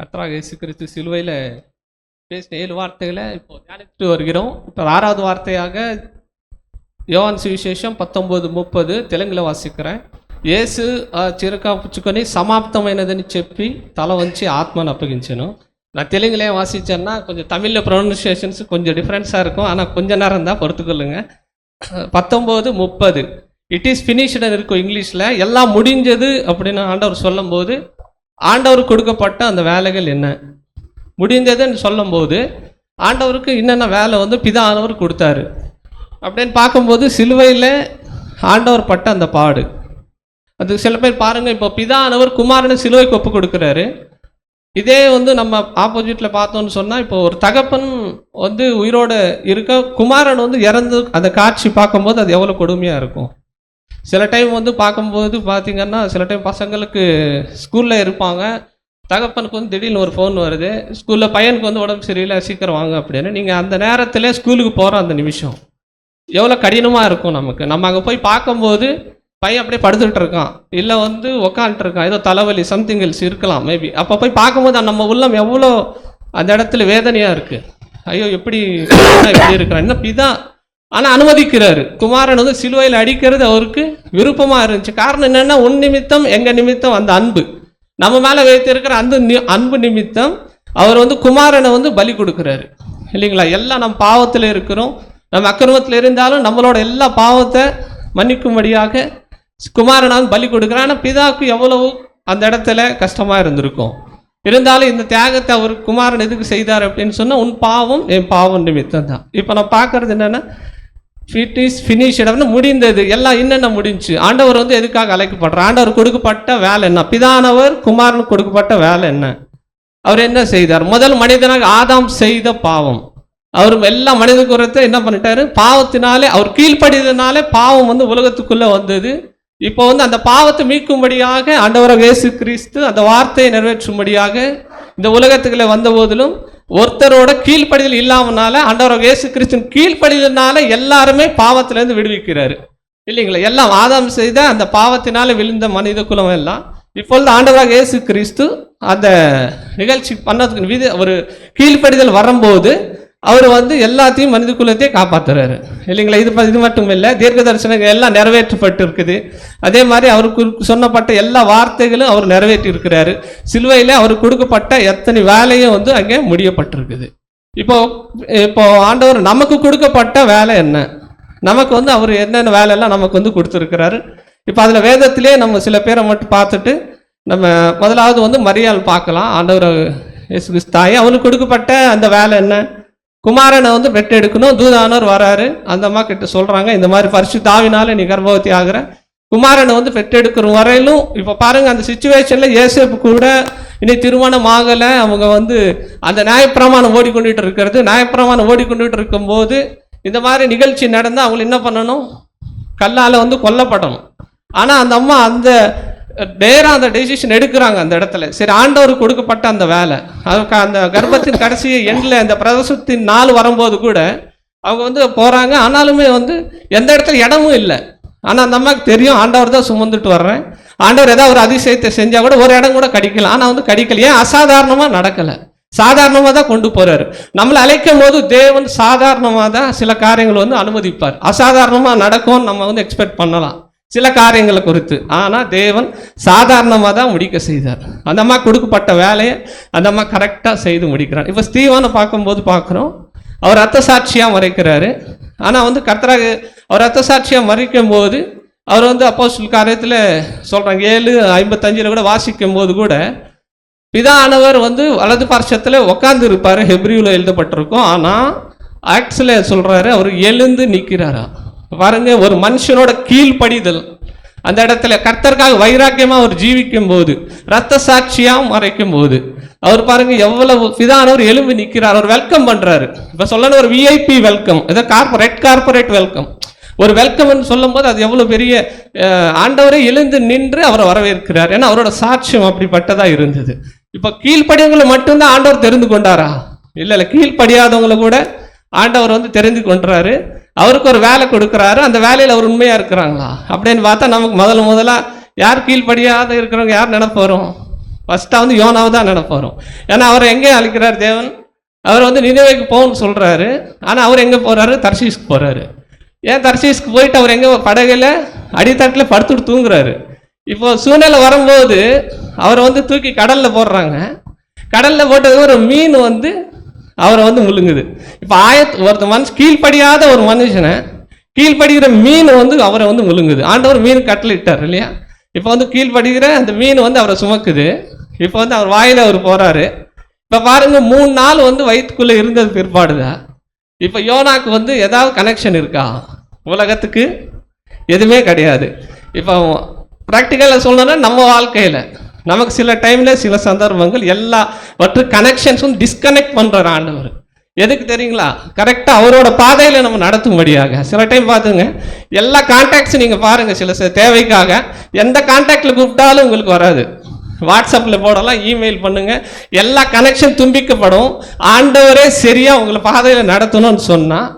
கர்த்தராக இயேசு கிறிஸ்து சிலுவையில் பேசின ஏழு வார்த்தைகளை இப்போ தியானித்து வருகிறோம். இப்போ ஆறாவது வார்த்தையாக யோவான் சுவிசேஷம் பத்தொம்போது ముప్పది తెలుగులో వాసికరా యేసు ఆ చీర కాపుచ్చుకొని సమాప్తమైనదని தலை తల వంచి ఆత్మను అప్పగించాను நான் தெலுங்கில் ஏன் வாசித்தேன்னா கொஞ்சம் தமிழில் ப்ரொனன்சியேஷன்ஸ் கொஞ்சம் டிஃப்ரென்ஸாக இருக்கும். ஆனால் கொஞ்ச நேரம் தான் பொறுத்துக்கொள்ளுங்க. பத்தொம்போது முப்பது. இட் இஸ் ஃபினிஷ்டன் இருக்கும் இங்கிலீஷில். எல்லாம் முடிஞ்சது அப்படின்னு ஆண்டவர் சொல்லும்போது ஆண்டவர் கொடுக்கப்பட்ட அந்த வேலைகள் என்ன? முடிந்ததுன்னு சொல்லும்போது ஆண்டவருக்கு என்னென்ன வேலை வந்து பிதானவர் கொடுத்தாரு. அப்படின்னு பார்க்கும்போது சிலுவையில் ஆண்டவர் பட்ட அந்த பாடு. அது சில பேர் பாருங்கள் இப்போ பிதானவர் குமாரனை சிலுவைக்கு ஒப்பு கொடுக்குறாரு. இதே வந்து நம்ம ஆப்போசிட்டில் பார்த்தோம்னு சொன்னால் இப்போ ஒரு தகப்பன் வந்து உயிரோடு இருக்க குமாரன் வந்து இறந்து அந்த காட்சி பார்க்கும்போது அது எவ்வளோ கொடுமையாக இருக்கும். சில டைம் வந்து பார்க்கும்போது பார்த்தீங்கன்னா சில டைம் பசங்களுக்கு ஸ்கூலில் இருப்பாங்க. தகப்பனுக்கு வந்து திடீர்னு ஒரு ஃபோன் வருது. ஸ்கூலில் பையனுக்கு வந்து உடம்பு சரியில்லை சீக்கிரம் வாங்க அப்படின்னு. நீங்கள் அந்த நேரத்தில் ஸ்கூலுக்கு போகிற அந்த நிமிஷம். எவ்வளோ கடினமாக இருக்கும் நமக்கு. நம்ம அங்கே போய் பார்க்கும்போது பையன் அப்படியே படுத்துட்டு இருக்கான். இல்லை வந்து உக்காந்துட்டு இருக்கான். ஏதோ தலைவலி சம்திங் எல்ஸ் இருக்கலாம் மேபி அப்போ போய் பார்க்கும்போது நம்ம உள்ளம் எவ்வளோ அந்த இடத்துல வேதனையாக இருக்குது ஐயோ எப்படி இப்படி இருக்கிறான் என்ன தான் ஆனால் அனுமதிக்கிறாரு. குமாரன் வந்து சிலுவையில் அடிக்கிறது அவருக்கு விருப்பமாக இருந்துச்சு. காரணம் என்னென்னா உன் நிமித்தம் எங்கள் நிமித்தம் அந்த அன்பு. நம்ம மேலே வைத்திருக்கிற அந்த நி- அன்பு நிமித்தம் அவர் வந்து குமாரனை வந்து பலி கொடுக்குறாரு. இல்லைங்களா? எல்லாம் நம்ம பாவத்தில் இருக்கிறோம். நம்ம அக்கிரமத்தில் இருந்தாலும் நம்மளோட எல்லா பாவத்தை மன்னிக்கும்படியாக குமாரனை வந்து பலி கொடுக்குறான் ஆனால் பிதாவுக்கு எவ்வளவு அந்த இடத்துல கஷ்டமாக இருந்திருக்கும். இருந்தாலும் இந்த தியாகத்தை அவர் குமாரன் எதுக்கு செய்தார் அப்படின்னு சொன்னால் உன் பாவம் என் பாவம் நிமித்தம் தான் இப்போ நான் பார்க்கறது என்னென்னா ஃபிட் இஸ் ஃபினிஷ்டு முடிந்தது. எல்லாம் என்னென்ன முடிஞ்சு? ஆண்டவர் வந்து எதுக்காக அழைக்கப்படுறார்? ஆண்டவர் கொடுக்கப்பட்ட வேலை என்ன? பிதானவர் குமாரனுக்கு கொடுக்கப்பட்ட வேலை என்ன? அவர் என்ன செய்தார்? முதல் மனிதனாக ஆதாம் செய்த பாவம். அவர் எல்லா மனித குரத்தை என்ன பண்ணிட்டாரு? பாவத்தினாலே அவர் கீழ்ப்படியதுனாலே பாவம் வந்து உலகத்துக்குள்ளே வந்தது. இப்போ வந்து அந்த பாவத்தை மீட்கும்படியாக ஆண்டவராக இயேசு கிறிஸ்து அந்த வார்த்தையை நிறைவேற்றும்படியாக இந்த உலகத்துக்குள்ளே வந்த போதிலும் ஒருத்தரோட கீழ்ப்படிதல் இல்லாமனால ஆண்டவராக இயேசு கிறிஸ்து கீழ்ப்படிதல்னால எல்லாருமே பாவத்திலேருந்து விடுவிக்கிறாரு. இல்லைங்களா? எல்லாம் ஆதாம் செய்த அந்த பாவத்தினால விழுந்த மனித குலம் எல்லாம் இப்பொழுது ஆண்டவராக இயேசு கிறிஸ்து அந்த நிகழ்ச்சி பண்ணதுக்கு வித ஒரு கீழ்ப்படிதல் வரும்போது அவர் வந்து எல்லாத்தையும் மனித குலத்தையும் காப்பாற்றுறாரு இல்லைங்களா? இது இது மட்டும் இல்லை தீர்க்க தரிசனங்கள் எல்லாம் நிறைவேற்றப்பட்டு இருக்குது அதே மாதிரி அவருக்கு சொன்னப்பட்ட எல்லா வார்த்தைகளும் அவர் நிறைவேற்றி இருக்கிறாரு சிலுவையில் அவருக்கு கொடுக்கப்பட்ட எத்தனை வேலையும் வந்து அங்கே முடியப்பட்டிருக்குது. இப்போ இப்போ ஆண்டவர் நமக்கு கொடுக்கப்பட்ட வேலை என்ன? நமக்கு வந்து அவர் என்னென்ன வேலையெல்லாம் நமக்கு வந்து கொடுத்துருக்கிறாரு? இப்போ அதில் வேதத்திலே நம்ம சில பேரை மட்டும் பார்த்துட்டு நம்ம முதலாவது வந்து மரியாள் பார்க்கலாம். ஆண்டவர் இயேசு கிறிஸ்து அவனுக்கு கொடுக்கப்பட்ட அந்த வேலை என்ன? குமாரனை வந்து பெற்றெடுக்கணும் தூதானவர் வராரு. அந்த அம்மா கிட்ட சொல்றாங்க இந்த மாதிரி பரிசு தாவினால நீ கர்ப்பவதி ஆகிற. குமாரனை வந்து பெற்றெடுக்கிற வரையிலும் இப்போ பாருங்க அந்த சுச்சுவேஷன்ல ஏசேப்பு கூட இனி திருமணம் ஆகலை. அவங்க வந்து அந்த நியாயப்பிரமாணம் ஓடிக்கொண்டுட்டு இருக்கிறது. நியாயப்பிரமாணம் ஓடிக்கொண்டுட்டு இருக்கும்போது இந்த மாதிரி நிகழ்ச்சி நடந்தால் அவங்களை என்ன பண்ணணும்? கல்லால் வந்து கொல்லப்படணும். ஆனால் அந்த அம்மா அந்த நேராக அந்த டெசிஷன் எடுக்கிறாங்க அந்த இடத்துல. சரி ஆண்டவருக்கு கொடுக்கப்பட்ட அந்த வேலை. அதுக்கு அந்த கர்ப்பத்தின் கடைசி எண்டில் அந்த பிரதசத்தின் நாள் வரும்போது கூட அவங்க வந்து போகிறாங்க ஆனாலுமே வந்து எந்த இடத்துல இடமும் இல்லை. ஆனால் அந்த அம்மாவுக்கு தெரியும் ஆண்டவர் தான் சுமந்துட்டு வர்றேன். ஆண்டவர் ஏதாவது ஒரு அதிசயத்தை செஞ்சால் கூட ஒரு இடம் கூட கடிக்கலாம் ஆனால் வந்து கடிக்கல. ஏன்? அசாதாரணமாக நடக்கலை. சாதாரணமாக தான் கொண்டு போகிறார் நம்மளை அழைக்கும் போது தேவன் சாதாரணமாக தான் சில காரியங்கள் வந்து அனுமதிப்பார். அசாதாரணமாக நடக்கும்னு நம்ம வந்து எக்ஸ்பெக்ட் பண்ணலாம். சில காரியங்களை குறித்து. ஆனால் தேவன் சாதாரணமாக தான் முடிக்க செய்தார். அந்த அம்மா கொடுக்கப்பட்ட வேலையை அந்த அம்மா கரெக்டாக செய்து முடிக்கிறார். இப்போ ஸ்தீவானை பார்க்கும்போது பார்க்குறோம் அவர் ரத்த சாட்சியாக மறைக்கிறாரு. ஆனால் வந்து கர்த்தராக அவர் ரத்த சாட்சியாக மறைக்கும் போது அவர் வந்து அப்போ காரியத்தில் சொல்கிறாங்க ஏழு ஐம்பத்தஞ்சில் கூட வாசிக்கும் போது கூட பிதானவர் வந்து வலது பார்ஷத்தில் உட்கார்ந்து இருப்பார் எழுதப்பட்டிருக்கும். ஆனால் ஆக்ட்ஸில் சொல்கிறாரு அவர் எழுந்து நிற்கிறாரா? பாருங்க ஒரு மனுஷனோட கீழ்ப்படிதல். அந்த இடத்துல கர்த்தருக்காக வைராக்கியமாக அவர் ஜீவிக்கும் போது ரத்த சாட்சியாகவும் மறைக்கும் போது அவர் பாருங்க எவ்வளவு பிதானவர் எலும்பு நிற்கிறார் அவர் வெல்கம் பண்றாரு. இப்போ சொல்லணும் ஒரு விஐபி வெல்கம் ஏதோ கார்பரேட் கார்பரேட் வெல்கம் ஒரு வெல்கம்னு சொல்லும்போது அது எவ்வளவு பெரிய ஆண்டவரே எழுந்து நின்று அவரை வரவேற்கிறார். ஏன்னா அவரோட சாட்சியம் அப்படிப்பட்டதா இருந்தது. இப்போ கீழ்ப்படியவங்களை மட்டும்தான் ஆண்டவர் தெரிந்து கொண்டாரா? இல்லை இல்லை கீழ்ப்படியாதவங்களை கூட ஆண்டவர் வந்து தெரிந்து கொண்டாரு அவருக்கு ஒரு வேலை கொடுக்குறாரு அந்த வேலையில் அவர் உண்மையாக இருக்கிறாங்களா? அப்படின்னு பார்த்தா நமக்கு முதல்ல முதல்ல யார் கீழ்ப்படியாத இருக்கிறவங்க யார் நினைப்பு ஃபஸ்ட்டாக வந்து யோனாவை தான் நினைப்போம் ஏன்னா அவர் எங்கே அழைக்கிறார் தேவன்? அவர் வந்து நினைவைக்கு போகணும்னு சொல்கிறாரு ஆனால் அவர் எங்கே போகிறாரு தர்ஷீஸ்க்கு போகிறாரு ஏன் தர்ஷீஸ்க்கு போயிட்டு அவர் எங்கே படகுல அடித்தட்டில் படுத்துட்டு தூங்குறாரு? இப்போ சூழ்நிலை வரும்போது அவரை வந்து தூக்கி கடலில் போடுறாங்க. கடலில் போட்டது ஒரு மீன் வந்து அவரை வந்து முழுங்குது இப்போ ஆயத் ஒருத்த மனுஷன் கீழ்ப்படியாத ஒரு மனுஷனை கீழ்ப்படுகிற மீன் வந்து அவரை வந்து முழுங்குது ஆண்டவர் மீன் கட்டளிட்டார் இல்லையா? இப்போ வந்து கீழ்ப்படுகிற அந்த மீன் வந்து அவரை சுமக்குது. இப்போ வந்து அவர் வாயில் அவர் போகிறாரு இப்போ பாருங்க மூணு நாள் வந்து வயிற்றுக்குள்ளே இருந்தது பிற்பாடுதான் இப்போ யோனாக்கு வந்து ஏதாவது கனெக்ஷன் இருக்கா? உலகத்துக்கு எதுவுமே கிடையாது. இப்போ ப்ராக்டிக்கலாக சொல்லணும்னா நம்ம வாழ்க்கையில் நமக்கு சில டைமில் சில சந்தர்ப்பங்கள் எல்லா மற்ற கனெக்ஷன்ஸும் டிஸ்கனெக்ட் பண்ணுறார் ஆண்டவர். எதுக்கு தெரியுங்களா? கரெக்டாக அவரோட பாதையில் நம்ம நடத்தும்படியாக. சில டைம் பார்த்துங்க எல்லா கான்டாக்ட்ஸும் நீங்கள் பாருங்கள் சில சில தேவைக்காக. எந்த கான்டாக்டில் கூப்பிட்டாலும் உங்களுக்கு வராது. வாட்ஸ்அப்பில் போடலாம் இமெயில் பண்ணுங்கள் எல்லா கனெக்ஷன் தும்பிக்கப்படும் ஆண்டவரே சரியாக உங்களை பாதையில் நடத்தணும்னு சொன்னால்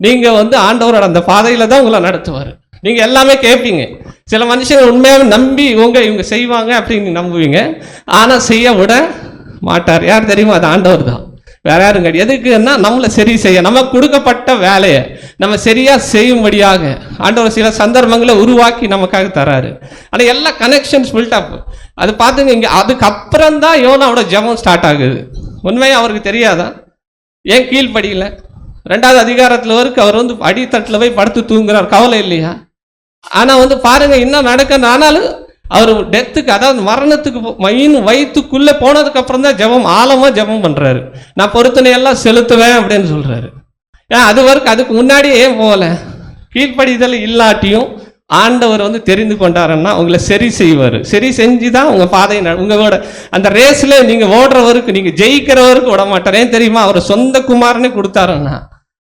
நீங்கள் வந்து ஆண்டவரோட அந்த பாதையில் தான் உங்களை நடத்துவார். நீங்கள் எல்லாமே கேட்பீங்க சில மனுஷங்க உண்மையாக நம்பி இவங்க இவங்க செய்வாங்க அப்படின்னு நம்புவீங்க. ஆனால் செய்ய விட மாட்டார். யார் தெரியுமா? அது ஆண்டவர் தான். வேற யாரும் கிடையாது. எதுக்குன்னா நம்மளை சரி செய்ய நம்ம கொடுக்கப்பட்ட வேலையை நம்ம சரியாக செய்யும்படியாக ஆண்டவர் சில சந்தர்ப்பங்களை உருவாக்கி நமக்காக தராரு. ஆனால் எல்லா கனெக்ஷன்ஸ் பில்டப் அது பார்த்துங்க இங்கே அதுக்கப்புறம் தான் யோனாவோட ஜெபம் ஸ்டார்ட் ஆகுது. உண்மையாக அவருக்கு தெரியாதா? ஏன் கீழ்ப்படியில? ரெண்டாவது அதிகாரத்தில் வரைக்கும் அவர் வந்து அடித்தட்டில் போய் படுத்து தூங்குறார். கவலை இல்லையா? ஆனால் வந்து பாருங்க இன்னும் நடக்க ஆனாலும் அவர் டெத்துக்கு அதாவது மரணத்துக்கு போ- மையின் வயிற்றுக்குள்ளே போனதுக்கு அப்புறம் தான் ஜெபம் ஆழமாக ஜெபம் பண்ணுறாரு நான் பொருத்தனையெல்லாம் செலுத்துவேன் அப்படின்னு சொல்கிறாரு ஏன் அது வரைக்கும் அதுக்கு முன்னாடியே ஏன் போகல? கீழ்ப்படிதல் இல்லாட்டியும் ஆண்டவர் வந்து தெரிந்து கொண்டாருன்னா உங்களை சரி செய்வார். சரி செஞ்சு தான் உங்கள் பாதை நட- உங்களோட அந்த ரேஸில் நீங்கள் ஓடுறவருக்கு நீங்கள் ஜெயிக்கிறவருக்கு விட மாட்டார். ஏன் தெரியுமா? அவர் சொந்த குமாரனே கொடுத்தாருன்னா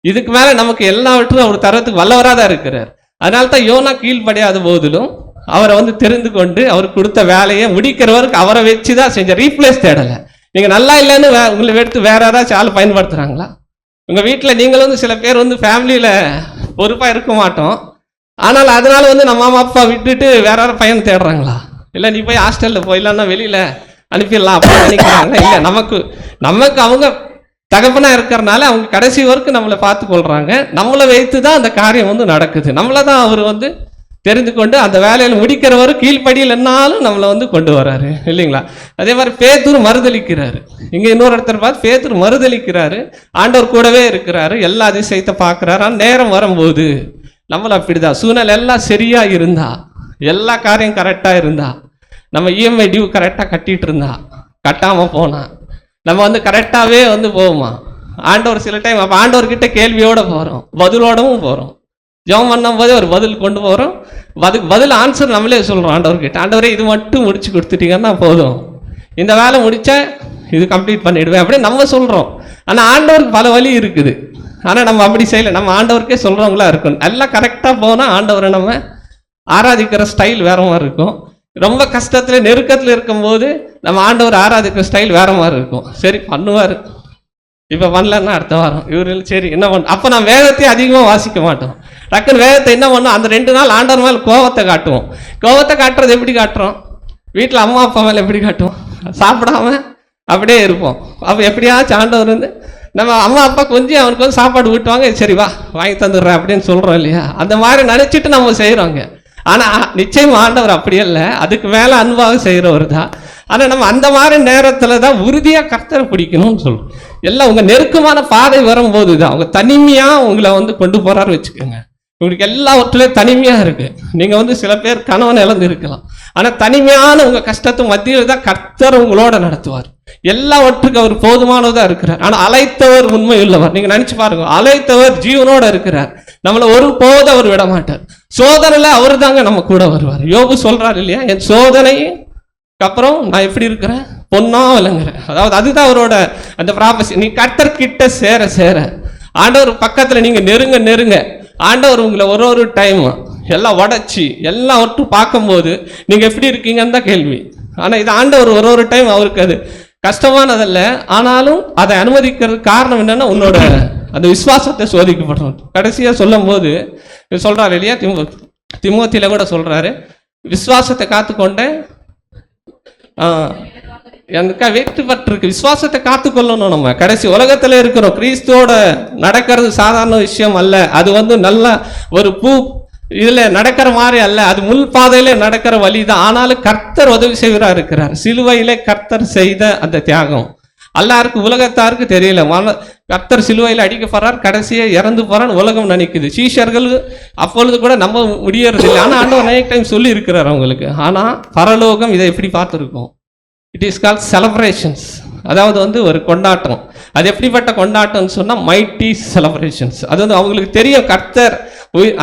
இதுக்கு மேலே நமக்கு எல்லாவற்றும் அவர் தரத்துக்கு வல்லவராக தான் இருக்கிறார். அதனால தான் யோனா கீழ்படியாத போதிலும் அவரை வந்து தெரிந்து கொண்டு அவர் கொடுத்த வேலையை முடிக்கிறவருக்கு அவரை வச்சு தான் செஞ்ச ரீப்ளேஸ் தேடலை. நீங்கள் நல்லா இல்லைன்னு வே உங்களை எடுத்து வேற யாராச்சும் ஆள் பயன்படுத்துகிறாங்களா உங்கள் வீட்டில் நீங்களும் வந்து சில பேர் வந்து ஃபேமிலியில் பொறுப்பாக இருக்க மாட்டோம். ஆனால் அதனால வந்து நம்ம அம்மா அப்பா விட்டுட்டு வேற யாரும் பையன் தேடுறாங்களா? இல்லை நீ போய் ஹாஸ்டலில் போயிடலான்னா வெளியில் அனுப்பிடலாம் அப்படி நினைக்கிறாங்க இல்லை நமக்கு நமக்கு அவங்க தகப்பனாக இருக்கிறனால அவங்க கடைசி வரைக்கும் நம்மளை பார்த்து கொள்கிறாங்க நம்மளை வைத்து தான் அந்த காரியம் வந்து நடக்குது. நம்மளை தான் அவர் வந்து தெரிந்து கொண்டு அந்த வேலையில் முடிக்கிறவர் கீழ்ப்படியில் என்னாலும் நம்மளை வந்து கொண்டு வராரு. இல்லைங்களா? அதே மாதிரி பேத்தூர் மறுதளிக்கிறாரு இங்கே இன்னொரு இடத்துல பார்த்து பேத்தூர் மறுதளிக்கிறாரு ஆண்டவர் கூடவே இருக்கிறாரு. எல்லா அதிசயத்தை பார்க்குறாரு? ஆனால் நேரம் வரும்போது. நம்மளை அப்படிதான். சூழ்நிலை எல்லாம் சரியாக இருந்தா எல்லா காரியம் கரெக்டாக இருந்தா நம்ம இஎம்ஐ டியூ கரெக்டாக கட்டிகிட்டு இருந்தா கட்டாமல் போனால் நம்ம வந்து கரெக்டாகவே வந்து போவோமா? ஆண்டவர் சில டைம் அப்போ ஆண்டவர்கிட்ட கேள்வியோட போகிறோம் பதிலோடவும் போகிறோம் ஜெபம் பண்ணும்போதே ஒரு பதில் கொண்டு போகிறோம் அதுக்கு பதில் ஆன்சர் நம்மளே சொல்கிறோம் ஆண்டவர்கிட்ட. ஆண்டவரே இது மட்டும் முடிச்சு கொடுத்துட்டீங்கன்னா போதும். இந்த வேலை முடித்தா இது கம்ப்ளீட் பண்ணிடுவேன் அப்படின்னு நம்ம சொல்கிறோம் ஆனால் ஆண்டவருக்கு பல வழி இருக்குது. ஆனால் நம்ம அப்படி செய்யலை. நம்ம ஆண்டவருக்கே சொல்கிறவங்களா இருக்கும் எல்லாம் கரெக்டாக போனால் ஆண்டவரை நம்ம ஆராதிக்கிற ஸ்டைல் வேற மாதிரி இருக்கும். ரொம்ப கஷ்டத்தில் நெருக்கத்தில் இருக்கும்போது நம்ம ஆண்டவர் ஆராதிக்கிற ஸ்டைல் வேற மாதிரி இருக்கும். சரி பண்ணுவார். இப்போ பண்ணலன்னா அடுத்த வாரம். இவரு சரி என்ன பண்ண அப்போ நான் வேகத்தையும் அதிகமாக வாசிக்க மாட்டோம். டக்குன்னு வேகத்தை என்ன பண்ணோம்? அந்த ரெண்டு நாள் ஆண்டவர் மேலே கோவத்தை காட்டுவோம். கோவத்தை காட்டுறது எப்படி காட்டுறோம்? வீட்டில் அம்மா அப்பா மேலே எப்படி காட்டுவோம்? சாப்பிடாம அப்படியே இருப்போம். அப்போ எப்படியாச்சும் ஆண்டவர் வந்து நம்ம அம்மா அப்பா கொஞ்சம் அவனுக்கு வந்து சாப்பாடு ஊட்டுவாங்க சரி வா வாங்கி தந்துடுறேன் அப்படின்னு சொல்கிறோம் இல்லையா? அந்த மாதிரி நினச்சிட்டு நம்ம செய்கிறோங்க ஆனால் நிச்சயம் ஆண்டவர் அப்படி இல்லை அதுக்கு மேலே அன்பாக செய்கிறவர் தான் ஆனால் நம்ம அந்த மாதிரி நேரத்தில் தான் உறுதியாக கர்த்தரை பிடிக்கணும்னு சொல்றோம். எல்லாம் உங்கள் நெருக்கமான பாதை வரும்போது தான் அவங்க தனிமையாக உங்களை வந்து கொண்டு போகிறாரு வச்சுக்கோங்க. உங்களுக்கு எல்லாவற்றிலையும் தனிமையாக இருக்குது நீங்கள் வந்து சில பேர் கணவன் இழந்து இருக்கலாம். ஆனால் தனிமையான உங்கள் கஷ்டத்து மத்தியில் தான் கர்த்தர் உங்களோட நடத்துவார். எல்லாவற்றுக்கும் அவர் போதுமானதாக இருக்கிறார். ஆனால் அழைத்தவர் உண்மை உள்ளவர் நீங்கள் நினச்சி பாருங்க. அழைத்தவர் ஜீவனோட இருக்கிறார். நம்மளை ஒரு போது அவர் விட மாட்டார் சோதனையில் அவர் தாங்க நம்ம கூட வருவார். யோபு சொல்கிறார் இல்லையா? என் சோதனையும் அப்புறம் நான் எப்படி இருக்கிறேன்? பொண்ணா விளங்குறேன். அதாவது அதுதான் அவரோட அந்த ப்ராபசி நீ கர்த்தர் கிட்ட சேர சேர. ஆண்டவர் பக்கத்தில் நீங்கள் நெருங்க நெருங்க. ஆண்டவர் உங்களை ஒரு ஒரு டைம் எல்லாம் உடைச்சி எல்லாம் ஒட்டு பார்க்கும்போது நீங்கள் எப்படி இருக்கீங்கன்னு தான் கேள்வி. ஆனால் இது ஆண்டவர் ஒரு ஒரு டைம் அவருக்கு அது கஷ்டமானதல்ல. ஆனாலும் அதை அனுமதிக்கிறது காரணம் என்னன்னா உன்னோட அந்த விசுவாசத்தை சோதிக்கப்படணும். கடைசியாக சொல்லும் போது சொல்றாரு இல்லையா? திமோ திமுகத்தில் கூட சொல்கிறாரு விசுவாசத்தை காத்துக்கொண்டேன் எனக்கு வெற்றி விசுவாசத்தை காத்துக்கொள்ளணும் நம்ம. கடைசி உலகத்தில் இருக்கிறோம். கிறிஸ்துவோட நடக்கிறது சாதாரண விஷயம் அல்ல. அது வந்து நல்ல ஒரு பூ இதில் நடக்கிற மாதிரி அல்ல. அது முள் பாதையில நடக்கிற வழி தான் ஆனாலும் கர்த்தர் உதவி செய்கிறா இருக்கிறார். சிலுவையிலே கர்த்தர் செய்த அந்த தியாகம். எல்லாருக்கும் உலகத்தாருக்கு தெரியல. மன கர்த்தர் சிலுவையில் அடிக்க போறார் கடைசியே இறந்து போறான்னு உலகம் நினைக்குது. சீஷர்கள் அப்பொழுது கூட நம்ம முடியறது இல்லை. ஆனால் ஆண்டவர் நைட் டைம் சொல்லி இருக்கிறார் அவங்களுக்கு. ஆனால் பரலோகம் இதை எப்படி பார்த்துருக்கோம்? இட் இஸ் கால் செலப்ரேஷன்ஸ் அதாவது வந்து ஒரு கொண்டாட்டம். அது எப்படிப்பட்ட கொண்டாட்டம்னு சொன்னால் மைட்டி செலப்ரேஷன்ஸ் அது வந்து அவங்களுக்கு தெரியும் கர்த்தர்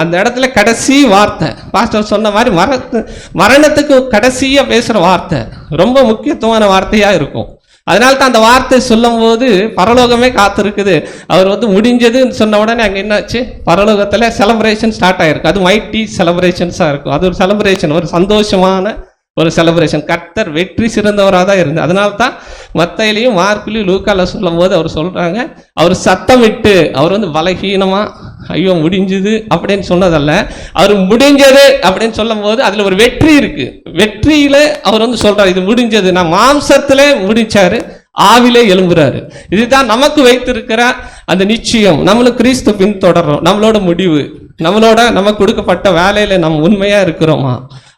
அந்த இடத்துல கடைசி வார்த்தை. பாஸ்டர் சொன்ன மாதிரி மரத்து மரணத்துக்கு கடைசியாக பேசுகிற வார்த்தை. ரொம்ப முக்கியத்துவமான வார்த்தையாக இருக்கும். அதனால தான் அந்த வார்த்தை சொல்லும்போது பரலோகமே காத்திருக்குது. அவர் வந்து முடிஞ்சதுன்னு சொன்ன உடனே அங்கே என்னாச்சு? பரலோகத்தில் செலப்ரேஷன் ஸ்டார்ட் ஆயிருக்கு. அது மைட்டி செலப்ரேஷன்ஸாக இருக்கும். அது ஒரு செலப்ரேஷன் ஒரு சந்தோஷமான ஒரு செலப்ரேஷன் கர்த்தர் வெற்றி சிறந்தவராக தான் இருந்தது அதனால தான் மத்தையிலையும் மார்க்கிலையும் லூக்கால சொல்லும் போது அவர் சொல்றாங்க அவர் சத்தமிட்டு அவர் வந்து பலகீனமாக ஐயோ முடிஞ்சுது அப்படின்னு சொன்னதல்ல. அவர் முடிஞ்சது அப்படின்னு சொல்லும் போது அதுல ஒரு வெற்றி இருக்கு. வெற்றியில அவர் வந்து சொல்றாரு இது முடிஞ்சது. நான் மாம்சத்தில் முடிச்சாரு ஆவிலே எழும்புறாரு. இதுதான் நமக்கு வைத்திருக்கிற அந்த நிச்சயம். நம்மளும் கிறிஸ்து பின்தொடர்றோம். நம்மளோட முடிவு நம்மளோட நமக்கு கொடுக்கப்பட்ட வேலையில நம்ம உண்மையா இருக்கிறோமா?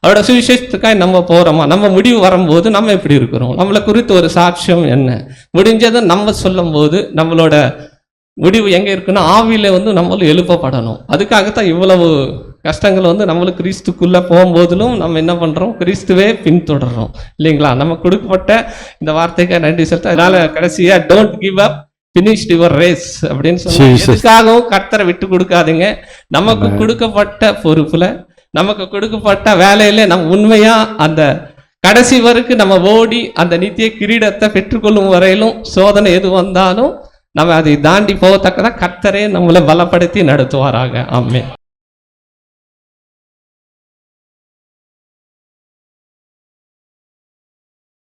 அவரோட சுவிசேஷத்துக்காக நம்ம போறோமா? நம்ம முடிவு வரும்போது நம்ம எப்படி இருக்கிறோம்? நம்மளை குறித்து ஒரு சாட்சியம் என்ன? முடிஞ்சதை நம்ம சொல்லும்போது நம்மளோட முடிவு எங்க இருக்குன்னா ஆவியில வந்து நம்மளும் எழுப்பப்படணும் அதுக்காகத்தான் இவ்வளவு கஷ்டங்கள் வந்து நம்மளுக்கு கிறிஸ்துக்குள்ள போகும்போதிலும் நம்ம என்ன பண்றோம்? கிறிஸ்துவே பின்தொடர்றோம். இல்லைங்களா? நம்ம கொடுக்கப்பட்ட இந்த வார்த்தைக்கு நன்றி செலுத்த. அதனால கடைசியா don't give up finish your race அப்படின்னு சொல்லி Jesus. எதுக்காகவும் கர்த்தரை விட்டு கொடுக்காதீங்க. நமக்கு கொடுக்கப்பட்ட பொறுப்புல நமக்கு கொடுக்கப்பட்ட வேலையில நம்ம உண்மையா அந்த கடைசி வரைக்கும் நம்ம ஓடி அந்த நித்திய கிரீடத்தை பெற்றுக்கொள்ளும் வரையிலும் சோதனை எது வந்தாலும் நம்ம அதை தாண்டி போகத்தக்கதான் கர்த்தரே நம்மளை பலப்படுத்தி நடத்துவாராக. ஆமென்.